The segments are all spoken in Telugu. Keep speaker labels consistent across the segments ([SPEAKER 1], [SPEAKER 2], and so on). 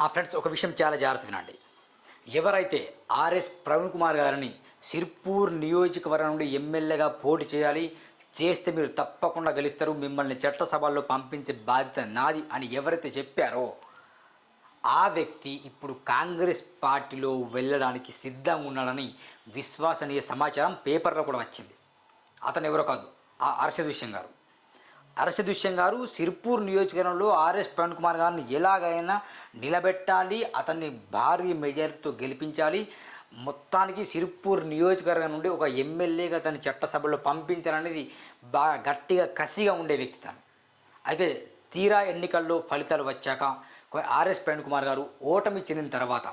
[SPEAKER 1] ఆ ఫ్రెండ్స్ ఒక విషయం చాలా జాగ్రత్త వినండి. ఎవరైతే ఆర్ఎస్ ప్రవీణ్ కుమార్ గారిని సిర్పూర్ నియోజకవర్గం నుండి ఎమ్మెల్యేగా పోటీ చేయాలి చేస్తే మీరు తప్పకుండా గెలుస్తారు మిమ్మల్ని చట్టసభల్లో పంపించే బాధ్యత నాది అని ఎవరైతే చెప్పారో ఆ వ్యక్తి ఇప్పుడు కాంగ్రెస్ పార్టీలో వెళ్ళడానికి సిద్ధంగా ఉన్నాడని విశ్వసనీయ సమాచారం పేపర్లో కూడా వచ్చింది. అతను ఎవరో కాదు ఆ అర్షదుష్యం గారు. అరసదుష్యం గారు సిర్పూర్ నియోజకవర్గంలో ఆర్ఎస్ పవన్ కుమార్ గారిని ఎలాగైనా నిలబెట్టాలి అతన్ని భారీ మెజారిటీతో గెలిపించాలి. మొత్తానికి సిర్పూర్ నియోజకవర్గం నుండి ఒక ఎమ్మెల్యేగా తన చట్టసభలో పంపించాలనేది బాగా గట్టిగా కసిగా ఉండే వ్యక్తి తను. అయితే తీరా ఎన్నికల్లో ఫలితాలు వచ్చాక ఆర్ఎస్ ప్రవీణ్ కుమార్ గారు ఓటమి చెందిన తర్వాత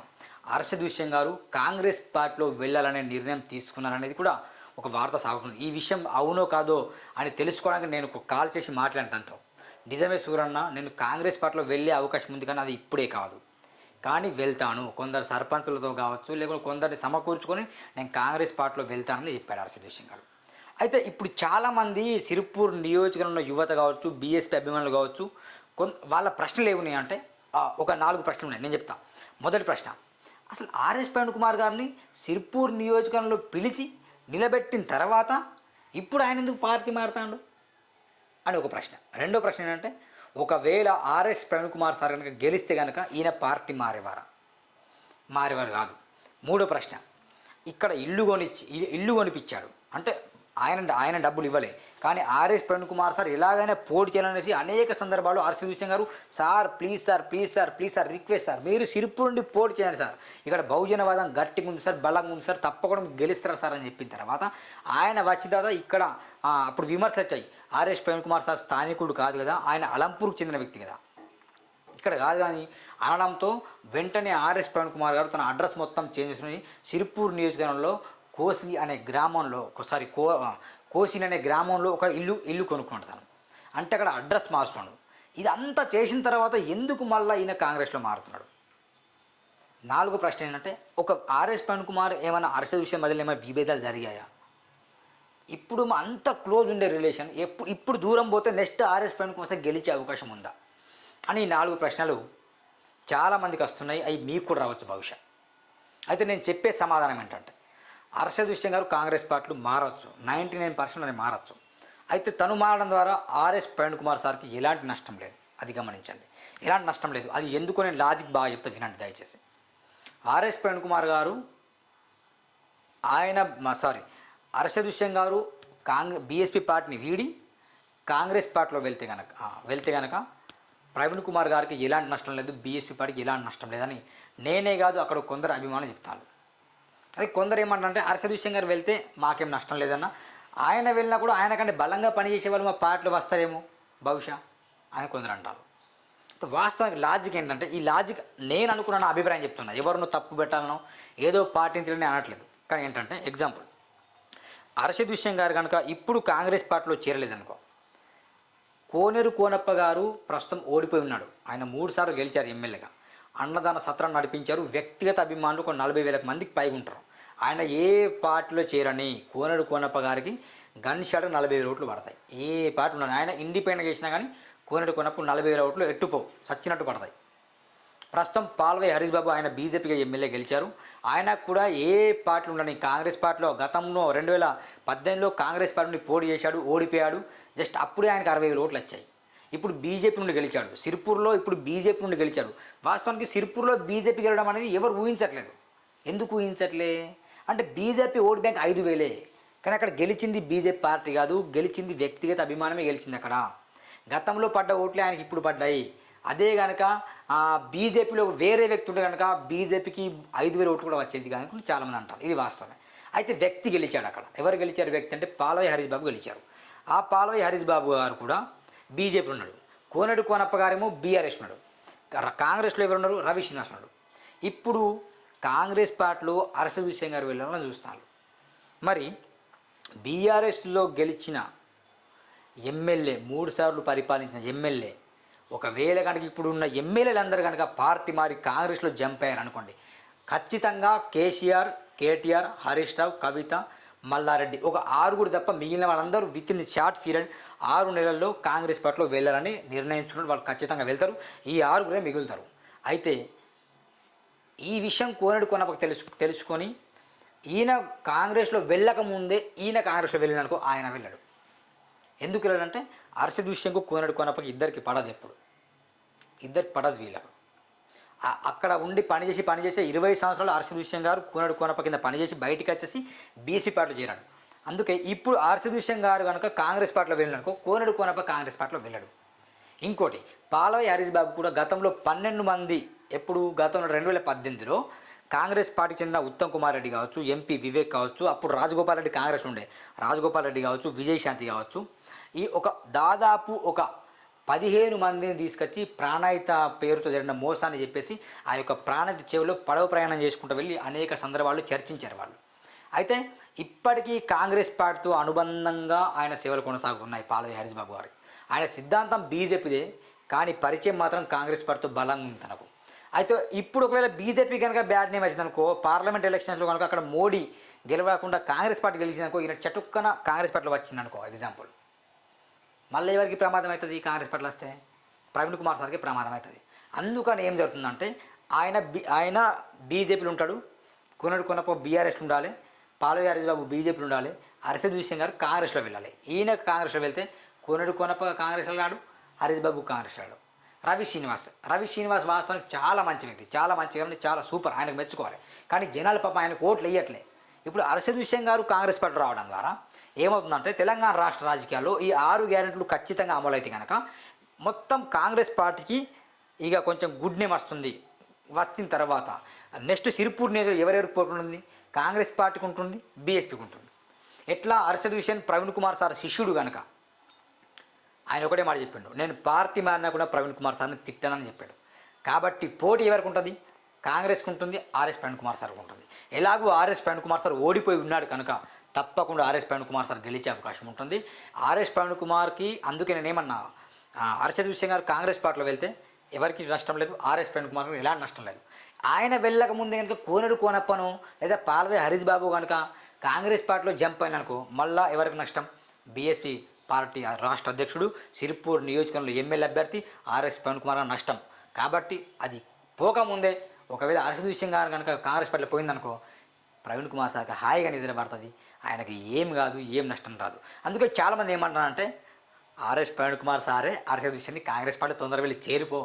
[SPEAKER 1] హర్షదృశ్యం గారు కాంగ్రెస్ పార్టీలో వెళ్ళాలనే నిర్ణయం తీసుకున్నారనేది కూడా ఒక వార్త సాగుతుంది. ఈ విషయం అవునో కాదో అని తెలుసుకోవడానికి నేను ఒక కాల్ చేసి మాట్లాడిన నిజమే సూరన్న నేను కాంగ్రెస్ పార్టీలో వెళ్ళే అవకాశం ఉంది కానీ అది ఇప్పుడే కాదు. కానీ వెళ్తాను. కొందరు సర్పంచులతో కావచ్చు లేకుంటే కొందరిని సమకూర్చుకొని నేను కాంగ్రెస్ పార్టీలో వెళ్తానని చెప్పాడు హర్షదృశ్యం గారు. అయితే ఇప్పుడు చాలామంది సిరిపూర్ నియోజకవర్గంలో యువత కావచ్చు బీఎస్పీ అభిమానులు కావచ్చు కొంత వాళ్ళ ప్రశ్నలు ఏమున్నాయి అంటే ఒక నాలుగు ప్రశ్నలు ఉన్నాయి. నేను చెప్తా. మొదటి ప్రశ్న. అసలు ఆర్ఎస్ ప్రవీణ్ కుమార్ గారిని సిరిపూర్ నియోజకవర్గంలో పిలిచి నిలబెట్టిన తర్వాత ఇప్పుడు ఆయన ఎందుకు పార్టీ మారుతాడు? అని ఒక ప్రశ్న. రెండో ప్రశ్న ఏంటంటే ఒకవేళ ఆర్ఎస్ ప్రవీణ్ కుమార్ సార్ కనుక గెలిస్తే కనుక ఈయన పార్టీ మారేవారా? మారేవారు కాదు. మూడో ప్రశ్న. ఇక్కడ ఇల్లు కొనిచ్చి ఇల్లు కొనిపించాడు అంటే ఆయన ఆయన డబ్బులు ఇవ్వలే. కానీ ఆర్ఎస్ ప్రణ్ కుమార్ సార్ ఎలాగైనా పోటీ చేయాలనేసి అనేక సందర్భాలు ఆర్ఎస్ విషయం గారు sir please sir please sir please sir request sir మీరు సిరుపు నుండి పోటీ చేయండి సార్. ఇక్కడ బహుజనవాదం గట్టిగా ఉంది సార్ బలంగా ఉంది సార్ తప్పకుండా గెలుస్తారు సార్ అని చెప్పిన తర్వాత ఆయన వచ్చిన తర్వాత ఇక్కడ అప్పుడు విమర్శలు వచ్చాయి. ఆర్ఎస్ ప్రవీణ్ కుమార్ సార్ స్థానికుడు కాదు కదా ఆయన అలంపూర్కు చెందిన వ్యక్తి కదా. ఇక్కడ కాదు కానీ అనడంతో వెంటనే ఆర్ఎస్ ప్రవీణ్ కుమార్ గారు తన అడ్రస్ మొత్తం చేంజ్ చేసుకుని సిరిపూర్ నియోజకవర్గంలో కోసి అనే గ్రామంలో ఒకసారి కో కోసిన్ అనే గ్రామంలో ఒక ఇల్లు ఇల్లు కొనుక్కుంటాను అంటే అక్కడ అడ్రస్ మారుస్తున్నాడు ఇదంతా చేసిన తర్వాత ఎందుకు మళ్ళీ ఈయన కాంగ్రెస్లో మారుతున్నాడు? నాలుగు ప్రశ్న ఏంటంటే ఒక ఆర్ఎస్ పవన్ కుమార్ ఏమైనా అరస విషయం మధ్యలో ఏమైనా విభేదాలు జరిగాయా? ఇప్పుడు మా అంత క్లోజ్ ఉండే రిలేషన్ ఎప్పుడు ఇప్పుడు దూరం పోతే next RS Pawan Kumar sir గెలిచే అవకాశం ఉందా? అని ఈ నాలుగు ప్రశ్నలు చాలామందికి వస్తున్నాయి అవి మీకు కూడా రావచ్చు బహుశా అయితే నేను చెప్పే సమాధానం ఏంటంటే హర్షదృశ్యం గారు కాంగ్రెస్ పార్టీలు మారచ్చు. నైంటీ నైన్ పర్సెంట్ అని మారచ్చు. అయితే తను మారడం ద్వారా ఆర్ఎస్ ప్రవీణ్ కుమార్ సార్కి ఎలాంటి నష్టం లేదు. అది గమనించండి. ఎలాంటి నష్టం లేదు. అది ఎందుకు నేను లాజిక్ బాగా చెప్తా వినండి దయచేసి. ఆర్ఎస్ ప్రవీణ్ కుమార్ గారు ఆయన సారీ హర్షదృశ్యం గారు కాంగ్రెస్ బీఎస్పీ పార్టీని వీడి కాంగ్రెస్ పార్టీలో వెళ్తే కనుక వెళ్తే కనుక ప్రవీణ్ కుమార్ గారికి ఎలాంటి నష్టం లేదు బీఎస్పీ పార్టీకి ఎలాంటి నష్టం లేదని నేనే కాదు అక్కడ కొందరు అభిమానులు చెప్తాను అదే కొందరు ఏమంటారంటే హర్షదృశ్యం గారు వెళ్తే మాకేం నష్టం లేదన్న. ఆయన వెళ్ళినా కూడా ఆయన కంటే బలంగా పనిచేసే వాళ్ళు మా పార్టీలో వస్తారేమో బహుశా అని కొందరు అంటారు. వాస్తవానికి లాజిక్ ఏంటంటే ఈ లాజిక్ నేను అనుకున్న అభిప్రాయం చెప్తున్నా. ఎవరినో తప్పు పెట్టాలనో ఏదో పాటించాలని అనట్లేదు. కానీ ఏంటంటే ఎగ్జాంపుల్ హర్షద్ విషయం గారు కనుక ఇప్పుడు కాంగ్రెస్ పార్టీలో చేరలేదనుకో. కోనేరు కోనప్ప గారు ప్రస్తుతం ఓడిపోయి ఉన్నాడు. ఆయన మూడు సార్లు గెలిచారు ఎమ్మెల్యేగా. అన్నదాన సత్రం నడిపించారు. వ్యక్తిగత అభిమానులు ఒక నలభై వేలకు మందికి పైగా ఉంటారు. ఆయన ఏ పార్టీలో చేరని కోనడు కోనప్ప గారికి గన్ షాట్ నలభై వేల పడతాయి. ఏ పార్టీ ఉన్నాడు ఆయన ఇండిపెండెంట్ చేసినా కానీ కోనడు కోనప్ప నలభై వేల ఓట్లు ఎట్టుపోవు చచ్చినట్టు పడతాయి. ప్రస్తుతం పాల్వై హరీష్ బాబు ఆయన బీజేపీగా ఎమ్మెల్యే గెలిచారు. ఆయన కూడా ఏ పార్టీలు ఉండని కాంగ్రెస్ పార్టీలో గతంలో రెండు వేల పద్దెనిమిదిలో కాంగ్రెస్ పార్టీ నుండి పోటీ చేశాడు ఓడిపోయాడు. జస్ట్ అప్పుడే ఆయనకు అరవై ఓట్లు వచ్చాయి. ఇప్పుడు బీజేపీ నుండి గెలిచాడు. సిర్పూర్లో ఇప్పుడు బీజేపీ నుండి గెలిచాడు. వాస్తవానికి సిర్పూర్లో బీజేపీ గెలవడం అనేది ఎవరు ఊహించట్లేదు. ఎందుకు ఊహించట్లే? అంటే బీజేపీ ఓటు బ్యాంక్ ఐదు వేలే. కానీ అక్కడ గెలిచింది బీజేపీ పార్టీ కాదు గెలిచింది వ్యక్తిగత అభిమానమే గెలిచింది అక్కడ. గతంలో పడ్డ ఓట్లే ఆయనకి ఇప్పుడు పడ్డాయి. అదే కనుక బీజేపీలో వేరే వ్యక్తి ఉంటే కనుక బీజేపీకి ఐదు వేల ఓట్లు కూడా వచ్చేది కనుక చాలామంది అంటారు. ఇది వాస్తవమే. అయితే వ్యక్తి గెలిచాడు అక్కడ. ఎవరు గెలిచారు వ్యక్తి అంటే పాలవై హరీష్ బాబు గెలిచారు. ఆ పాలవయ్య హరీష్ బాబు గారు కూడా బీజేపీ ఉన్నాడు. కోనడు కోనప్ప గారేమో బీఆర్ఎస్ ఉన్నాడు. కాంగ్రెస్లో ఎవరు ఉన్నారు రవి శ్రీనివాస్ ఉన్నాడు. ఇప్పుడు కాంగ్రెస్ పార్టీలో అరస విషయం గారు వెళ్ళాలని చూస్తున్నారు. మరి బీఆర్ఎస్లో గెలిచిన ఎమ్మెల్యే మూడు సార్లు పరిపాలించిన ఎమ్మెల్యే ఒకవేళ కనుక ఇప్పుడు ఉన్న ఎమ్మెల్యేలందరూ కనుక పార్టీ మారి కాంగ్రెస్లో జంప్ అయ్యారనుకోండి ఖచ్చితంగా కేసీఆర్ కేటీఆర్ హరీష్ రావు కవిత మల్లారెడ్డి ఒక ఆరుగురు తప్ప మిగిలిన వాళ్ళందరూ విత్ ఇన్ షార్ట్ పీరియడ్ ఆరు నెలల్లో కాంగ్రెస్ పార్టీలో వెళ్ళాలని నిర్ణయించుకుని వాళ్ళు ఖచ్చితంగా వెళ్తారు. ఈ ఆరుగురే మిగులుతారు. అయితే ఈ విషయం కోనడు కొనపకు తెలుసు తెలుసుకొని ఈయన కాంగ్రెస్లో వెళ్ళకముందే ఈయన కాంగ్రెస్లో వెళ్ళిననుకో ఆయన వెళ్ళాడు. ఎందుకు వెళ్ళాడంటే అరసి దృశ్యంకు కోనడు కొనపకి ఇద్దరికి పడదు ఎప్పుడు. ఇద్దరికి పడదు వీళ్ళకు. అక్కడ ఉండి పనిచేసి పనిచేసి ఇరవై సంవత్సరాలు ఆర్సి దృశ్యం గారు కోనడు కోనప కింద పనిచేసి బయటికి వచ్చేసి బీసీ పార్టీలో చేరాడు. అందుకే ఇప్పుడు ఆర్సి దృశ్యం గారు కనుక కాంగ్రెస్ పార్టీలో వెళ్ళిననుకో కోనడు కోనప కాంగ్రెస్ పార్టీలో వెళ్ళాడు. ఇంకోటి పాలవై హరీష్ బాబు కూడా గతంలో పన్నెండు మంది ఎప్పుడు గతంలో రెండు వేల పద్దెనిమిదిలో కాంగ్రెస్ పార్టీకి చెందిన ఉత్తమ్ కుమార్ రెడ్డి కావచ్చు ఎంపీ వివేక్ కావచ్చు అప్పుడు రాజగోపాల్ రెడ్డి కాంగ్రెస్ ఉండే. రాజగోపాల్ రెడ్డి కావచ్చు విజయశాంతి కావచ్చు. ఈ ఒక దాదాపు ఒక పదిహేను మందిని తీసుకొచ్చి ప్రాణాయిత పేరుతో జరిగిన మోసాన్ని చెప్పేసి ఆ యొక్క ప్రాణాయిత చెవిలో పడవ ప్రయాణం చేసుకుంటూ వెళ్ళి అనేక సందర్భాల్లో చర్చించారు వాళ్ళు. అయితే ఇప్పటికీ కాంగ్రెస్ పార్టీతో అనుబంధంగా ఆయన సేవలు కొనసాగుతున్నాయి పాలవి హరీష్ బాబు గారి. ఆయన సిద్ధాంతం బీజేపీదే కానీ పరిచయం మాత్రం కాంగ్రెస్ పార్టీతో బలంగా ఉంది తనకు. అయితే ఇప్పుడు ఒకవేళ బీజేపీ కనుక బ్యాడ్ నేమ్ వచ్చిందనుకో పార్లమెంట్ ఎలక్షన్స్లో కనుక అక్కడ మోడీ గెలవకుండా కాంగ్రెస్ పార్టీ గెలిచిందనుకో ఈయన చటుక్కన కాంగ్రెస్ పార్టీలో వచ్చిందనుకో ఎగ్జాంపుల్ మళ్ళీ ఎవరికి ప్రమాదం అవుతుంది ఈ కాంగ్రెస్ పార్టీలో వస్తే? ప్రవీణ్ కుమార్ సార్కి ప్రమాదం అవుతుంది. అందుకని ఏం జరుగుతుందంటే ఆయన బి ఆయన బీజేపీలో ఉంటాడు కొనడు కొనపో బీఆర్ఎస్లు ఉండాలి పాలవి హరీష్ బాబు బీజేపీలో ఉండాలి అరసద్ విషయం గారు కాంగ్రెస్లో వెళ్ళాలి. ఈయన కాంగ్రెస్లో వెళ్తే కొనడు కొనప కాంగ్రెస్లో ఆడు హరీష్ బాబు కాంగ్రెస్లో నాడు రవి శ్రీనివాస్. రవి శ్రీనివాస్ వాస్తవానికి చాలా మంచి వ్యక్తి. చాలా మంచి వ్యక్తి. చాలా సూపర్. ఆయనకు మెచ్చుకోవాలి. కానీ జనాలు పాప ఆయనకు ఓట్లు వేయట్లే. ఇప్పుడు అరసద్ విషయం గారు కాంగ్రెస్ పార్టీ రావడం ద్వారా ఏమవుతుందంటే తెలంగాణ రాష్ట్ర రాజకీయాల్లో ఈ ఆరు గ్యారెంటీలు ఖచ్చితంగా అమలైతే కనుక మొత్తం కాంగ్రెస్ పార్టీకి ఇక కొంచెం గుడ్ నేమ్ వస్తుంది. వచ్చిన తర్వాత నెక్స్ట్ సిరిపూర్ నియోజకవర్గం ఎవరెవరికి పోతుంది కాంగ్రెస్ పార్టీకి ఉంటుంది బీఎస్పీకి ఉంటుంది. ఎట్లా అరసద్ విషయం ప్రవీణ్ కుమార్ సార్ శిష్యుడు కనుక ఆయన ఒకటే మాట చెప్పిండు. నేను పార్టీ మారినా కూడా ప్రవీణ్ కుమార్ సార్ని తిట్టానని చెప్పాడు. కాబట్టి పోటీ ఎవరికి ఉంటుంది? కాంగ్రెస్కి ఉంటుంది ఆర్ఎస్ ప్రవీణ్ కుమార్ సార్కి ఉంటుంది. ఎలాగో ఆర్ఎస్ ప్రవీణ్ కుమార్ సార్ ఓడిపోయి ఉన్నాడు కనుక తప్పకుండా ఆర్ఎస్ ప్రవీణ్ కుమార్ సార్ గెలిచే అవకాశం ఉంటుంది. ఆర్ఎస్ ప్రవీణ్ కుమార్కి అందుకే నేనేమన్నా హర్షద్ విషయం గారు కాంగ్రెస్ పార్టీలో వెళ్తే ఎవరికి నష్టం లేదు ఆర్ఎస్ ప్రవీణ్ కుమార్ ఎలాంటి నష్టం లేదు. ఆయన వెళ్ళక ముందే కనుక కోనడు కోనప్పను లేదా పాల్వే హరీష్ బాబు కనుక కాంగ్రెస్ పార్టీలో జంప్ అయిననుకో మళ్ళా ఎవరికి నష్టం? బీఎస్పీ పార్టీ రాష్ట్ర అధ్యక్షుడు సిరిపూర్ నియోజకవర్గంలో ఎమ్మెల్యే అభ్యర్థి ఆర్ఎస్ పవన్ కుమార్ నష్టం. కాబట్టి అది పోకముందే. ఒకవేళ హర్షద్ విషయం కనుక కాంగ్రెస్ పార్టీలో పోయిందనుకో ప్రవీణ్ కుమార్ సార్కి హాయిగా నిద్రపడుతుంది ఆయనకి ఏం కాదు ఏం నష్టం రాదు. అందుకే చాలామంది ఏమంటారంటే ఆర్ఎస్ ప్రవీణ్ కుమార్ సారే హర్షద్ విషయాన్ని కాంగ్రెస్ పార్టీ తొందరగా వెళ్ళి చేరిపో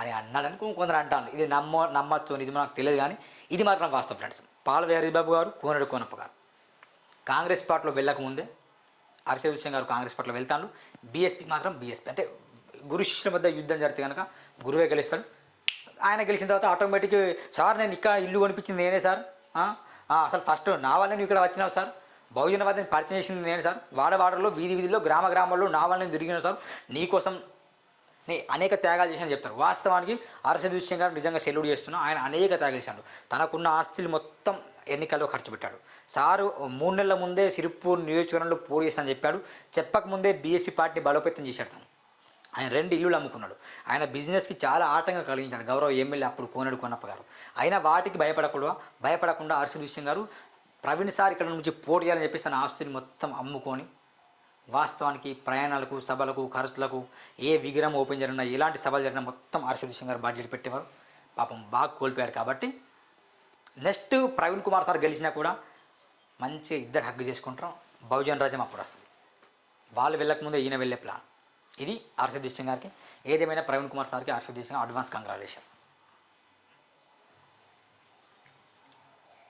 [SPEAKER 1] అని అన్నాడని కొందరు అంటాను ఇది నమ్మ నమ్మచ్చు నిజమో నాకు తెలియదు కానీ ఇది మాత్రం వాస్తవం ఫ్రెండ్స్. పాల హరిబాబు గారు కోనడు కోనప్ప గారు. కాంగ్రెస్ పార్టీలో వెళ్ళకముందే హర్షద్ విషయం గారు కాంగ్రెస్ పట్ల వెళ్తాను. బీఎస్పీకి మాత్రం బీఎస్పీ. అంటే గురు శిష్యుల మధ్య యుద్ధం జరిగితే కనుక గురువే గెలుస్తాడు. ఆయన గెలిచిన తర్వాత ఆటోమేటిక్ సార్ నేను ఇక్కడ ఇల్లు కొనిపించింది నేనే సార్. అసలు ఫస్ట్ నా వల్ల నువ్వు ఇక్కడ వచ్చినావు సార్. బహుజనవాదిని పరిచయం చేసింది నేనే సార్. వాడవాడలో వీధి వీధిలో గ్రామ గ్రామాల్లో నా వల్ల నేను తిరిగిన సార్ నీకోసం అనేక త్యాగాలు చేశాను చెప్తారు. వాస్తవానికి అరసద్ విషయం గారు నిజంగా సెల్యూట్ చేస్తున్నా ఆయన అనేక త్యాగాలు చేశాడు. తనకున్న ఆస్తులు మొత్తం ఎన్నికల్లో ఖర్చు పెట్టాడు. సారు మూడు నెలల ముందే సిరిపూర్ నియోజకవర్గంలో పోటీ చేస్తానని చెప్పాడు. చెప్పకముందే బీఎస్పీ పార్టీ బలోపేతం చేశాడు తను. ఆయన రెండు ఇల్లులు అమ్ముకున్నాడు. ఆయన బిజినెస్కి చాలా ఆటంకం కలిగించాడు. గౌరవ ఎమ్మెల్యే అప్పుడు కోనడు కొన్నప్ప గారు. అయినా వాటికి భయపడకుండా భయపడకుండా అరసద్ విషయం గారు ప్రవీణ్ సార్ ఇక్కడ నుంచి పోటీ చేయాలని చెప్పేసి తన ఆస్తుని మొత్తం అమ్ముకొని వాస్తవానికి ప్రయాణాలకు సభలకు ఖర్చులకు ఏ విగ్రహం ఓపెన్ జరిగినా ఎలాంటి సభలు జరిగినా మొత్తం హర్షద్ సింగ్ గారు బడ్జెట్ పెట్టేవారు. పాపం బాగా కోల్పోయాడు కాబట్టి నెక్స్ట్ ప్రవీణ్ కుమార్ సార్ గెలిచినా కూడా మంచి ఇద్దరు హగ్గు చేసుకుంటారు. బహుజన్ రాజ్యం అప్పుడు వస్తుంది. వాళ్ళు వెళ్ళకముందే ఈయన వెళ్ళే ప్లాన్. ఇది హర్షద్ సింగ్ గారికి. ఏదేమైనా ప్రవీణ్ కుమార్ సార్కి హర్షద్ సింగ్ అడ్వాన్స్ కంగ్రాచులేషన్